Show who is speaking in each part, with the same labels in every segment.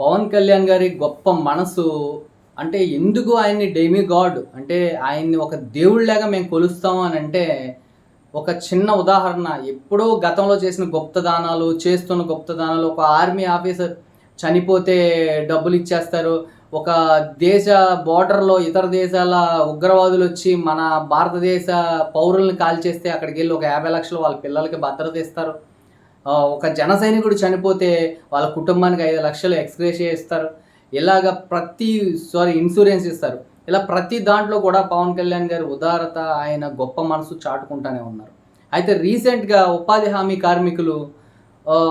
Speaker 1: పవన్ కళ్యాణ్ గారి గొప్ప మనసు అంటే ఎందుకు ఆయన్ని డెమి గాడ్ అంటే ఆయన్ని ఒక దేవుళ్ళగా మేము కొలుస్తాం అని అంటే ఒక చిన్న ఉదాహరణ. ఎప్పుడో గతంలో చేసిన గుప్తదానాలు చేస్తున్న గుప్తదానాలు ఒక ఆర్మీ ఆఫీసర్ చనిపోతే డబ్బులు ఇచ్చేస్తారు. ఒక దేశ బోర్డర్లో ఇతర దేశాల ఉగ్రవాదులు వచ్చి మన భారతదేశ పౌరుల్ని కాల్చేస్తే అక్కడికి వెళ్ళి ఒక యాభై లక్షలు వాళ్ళ పిల్లలకి భద్రత ఇస్తారు. ఒక జన సైనికుడు చనిపోతే వాళ్ళ కుటుంబానికి ఐదు లక్షలు ఎక్స్గ్రేషియా ఇస్తారు ఇలాగ ప్రతి సారీ ఇన్సూరెన్స్ ఇస్తారు. ఇలా ప్రతి దాంట్లో కూడా పవన్ కళ్యాణ్ గారి ఉదారత ఆయన గొప్ప మనసు చాటుకుంటానే ఉన్నారు. అయితే రీసెంట్గా ఉపాధి హామీ కార్మికులు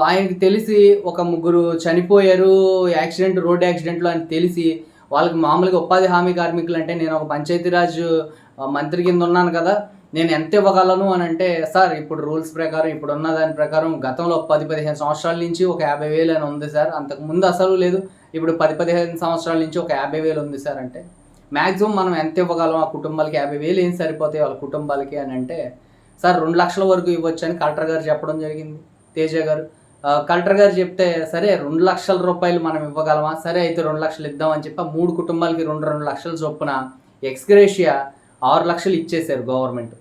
Speaker 1: ఆయనకి తెలిసి ఒక ముగ్గురు చనిపోయారు యాక్సిడెంట్ రోడ్ యాక్సిడెంట్లో అని తెలిసి వాళ్ళకి మామూలుగా ఉపాధి హామీ కార్మికులు అంటే నేను ఒక పంచాయతీరాజ్ మంత్రి కింద ఉన్నాను కదా నేను ఎంత ఇవ్వగలను అని అంటే సార్ ఇప్పుడు రూల్స్ ప్రకారం ఇప్పుడు ఉన్న దాని ప్రకారం గతంలో పది పదిహేను సంవత్సరాల నుంచి ఒక యాభై వేలు అని ఉంది సార్. అంతకు ముందు అసలు లేదు. ఇప్పుడు పది పదిహేను సంవత్సరాల నుంచి ఒక యాభై వేలు ఉంది సార్ అంటే. మ్యాక్సిమం మనం ఎంత ఇవ్వగలం? ఆ కుటుంబాలకి యాభై వేలు ఏం సరిపోతాయి వాళ్ళ కుటుంబాలకి అని అంటే సార్ రెండు లక్షల వరకు ఇవ్వచ్చు అని కలెక్టర్ గారు చెప్పడం జరిగింది. తేజ గారు. కలెక్టర్ గారు చెప్తే సరే రెండు లక్షల రూపాయలు మనం ఇవ్వగలమా? సరే అయితే రెండు లక్షలు ఇద్దామని చెప్పి మూడు కుటుంబాలకి రెండు రెండు లక్షల చొప్పున ఎక్స్గ్రేషియా ఆరు లక్షలు ఇచ్చేశారు గవర్నమెంట్.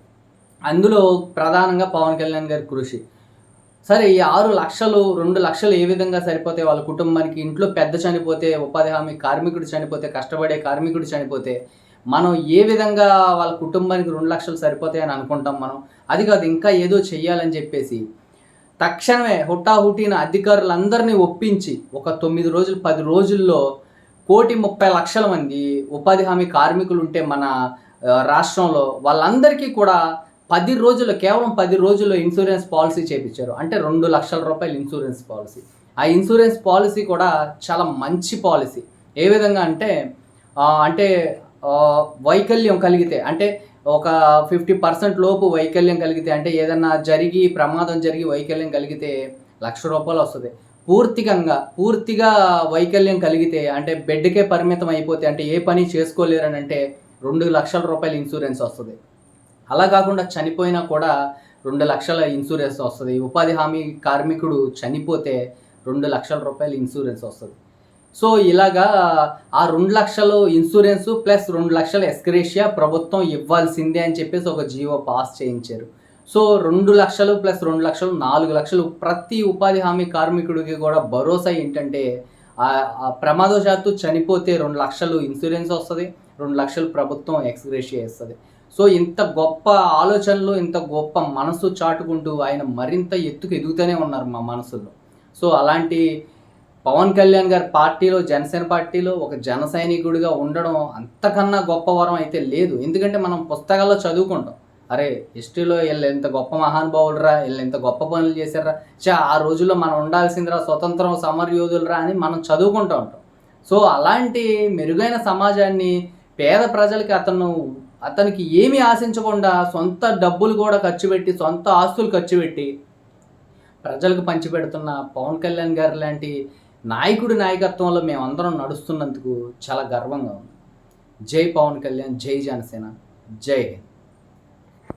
Speaker 1: అందులో ప్రధానంగా పవన్ కళ్యాణ్ గారి కృషి. సరే ఈ ఆరు లక్షలు రెండు లక్షలు ఏ విధంగా సరిపోతే వాళ్ళ కుటుంబానికి ఇంట్లో పెద్ద చనిపోతే ఉపాధి హామీ కార్మికుడు చనిపోతే కష్టపడే కార్మికుడు చనిపోతే మనం ఏ విధంగా వాళ్ళ కుటుంబానికి రెండు లక్షలు సరిపోతాయని అనుకుంటాం మనం? అది కాదు ఇంకా ఏదో చెయ్యాలని చెప్పేసి తక్షణమే హుటాహుటిన అధికారులందరినీ ఒప్పించి ఒక తొమ్మిది రోజులు పది రోజుల్లో కోటి ముప్పై లక్షల మంది ఉపాధి హామీ కార్మికులు ఉంటే మన రాష్ట్రంలో వాళ్ళందరికీ కూడా పది రోజులు కేవలం పది రోజుల్లో ఇన్సూరెన్స్ పాలసీ చేపించారు. అంటే రెండు లక్షల రూపాయలు ఇన్సూరెన్స్ పాలసీ ఆ ఇన్సూరెన్స్ పాలసీ కూడా చాలా మంచి పాలసీ ఏ విధంగా అంటే అంటే వైకల్యం కలిగితే అంటే ఒక ఫిఫ్టీ పర్సెంట్ లోపు వైకల్యం కలిగితే అంటే ఏదన్నా జరిగి ప్రమాదం జరిగి వైకల్యం కలిగితే లక్ష రూపాయలు వస్తుంది. పూర్తికంగా పూర్తిగా వైకల్యం కలిగితే అంటే బెడ్కే పరిమితం అయిపోతే అంటే ఏ పని చేసుకోలేరని అంటే రెండు లక్షల రూపాయల ఇన్సూరెన్స్ వస్తుంది. అలా కాకుండా చనిపోయినా కూడా రెండు లక్షల ఇన్సూరెన్స్ వస్తుంది. ఉపాధి హామీ కార్మికుడు చనిపోతే రెండు లక్షల రూపాయల ఇన్సూరెన్స్ వస్తుంది. సో ఇలాగా ఆ రెండు లక్షలు ఇన్సూరెన్స్ ప్లస్ రెండు లక్షల ఎస్క్రేషియా ప్రభుత్వం ఇవ్వాల్సిందే అని చెప్పేసి ఒక జీవో పాస్ చేయించారు. సో రెండు లక్షలు ప్లస్ రెండు లక్షలు నాలుగు లక్షలు ప్రతి ఉపాధి హామీ కార్మికుడికి కూడా భరోసా ఏంటంటే ఆ ప్రమాదవశాత్తు చనిపోతే రెండు లక్షలు ఇన్సూరెన్స్ వస్తుంది. రెండు లక్షలు ప్రభుత్వం ఎక్స్గ్రేషియా చేస్తుంది. సో ఇంత గొప్ప ఆలోచనలు ఇంత గొప్ప మనసు చాటుకుంటూ ఆయన మరింత ఎత్తుకు ఎదుగుతూనే ఉన్నారు మా మనసులో సో అలాంటి పవన్ కళ్యాణ్ గారి పార్టీలో జనసేన పార్టీలో ఒక జన సైనికుడిగా ఉండడం అంతకన్నా గొప్ప వరం అయితే లేదు. ఎందుకంటే మనం పుస్తకాల్లో చదువుకుంటాం. అరే హిస్టరీలో వీళ్ళు ఎంత గొప్ప మహానుభావులరా వీళ్ళు ఎంత గొప్ప పనులు చేశారా చా ఆ రోజుల్లో మనం ఉండాల్సిందిరా స్వతంత్రం సమరయోధులరా అని మనం చదువుకుంటూ ఉంటాం. సో అలాంటి మెరుగైన సమాజాన్ని పేద ప్రజలకి అతను అతనికి ఏమీ ఆశించకుండా సొంత డబ్బులు కూడా ఖర్చు పెట్టి సొంత ఆస్తులు ఖర్చు పెట్టి ప్రజలకు పంచిపెడుతున్న పవన్ కళ్యాణ్ గారు లాంటి నాయకుడి నాయకత్వంలో మేమందరం నడుస్తున్నందుకు చాలా గర్వంగా ఉంది. జై పవన్ కళ్యాణ్ జై జనసేన జై హింద్.